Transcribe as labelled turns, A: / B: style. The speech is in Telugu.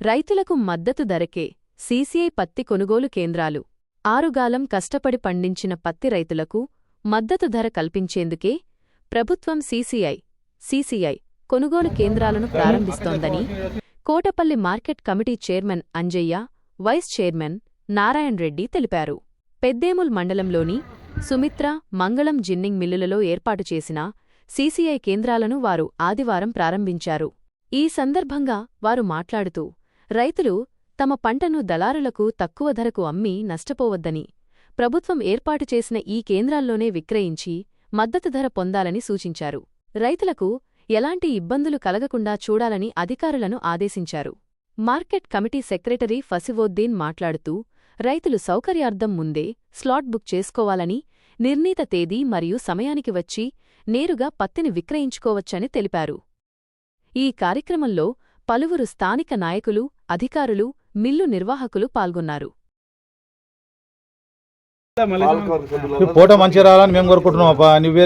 A: రైతులకు మద్దతు ధరకే సీసీఐ పత్తి కొనుగోలు కేంద్రాలు. ఆరుగాలం కష్టపడి పండించిన పత్తి రైతులకు మద్దతు ధర కల్పించేందుకే ప్రభుత్వం సీసీఐ సీసీఐ కొనుగోలు కేంద్రాలను ప్రారంభిస్తోందని Kotapalli market committee chairman Anjaiah vice chairman Narayan Reddy తెలిపారు. పెద్దేముల్ మండలంలోని సుమిత్ర మంగళం జిన్నింగ్ మిల్లులలో ఏర్పాటు చేసిన సీసీఐ కేంద్రాలను వారు ఆదివారం ప్రారంభించారు. ఈ సందర్భంగా వారు మాట్లాడుతూ రైతులు తమ పంటను దళారులకు తక్కువ ధరకు అమ్మి నష్టపోవద్దని ప్రభుత్వం ఏర్పాటు చేసిన ఈ కేంద్రాల్లోనే విక్రయించి మద్దతు ధర పొందాలని సూచించారు. రైతులకు ఎలాంటి ఇబ్బందులు కలగకుండా చూడాలని అధికారులను ఆదేశించారు. మార్కెట్ కమిటీ సెక్రటరీ ఫసివోద్దీన్ మాట్లాడుతూ రైతులు సౌకర్యార్థం ముందే స్లాట్ బుక్ చేసుకోవాలని నిర్ణీత తేదీ మరియు సమయానికి వచ్చి నేరుగా పత్తిని విక్రయించుకోవచ్చని తెలిపారు. ఈ కార్యక్రమంలో పలువురు స్థానిక నాయకులు అధికారులు మిల్లు నిర్వాహకులు పాల్గొన్నారు.
B: ఈ ఫోటో మంచిగా రావాలని మేము కోరుకుంటున్నాం అప్ప నువ్వే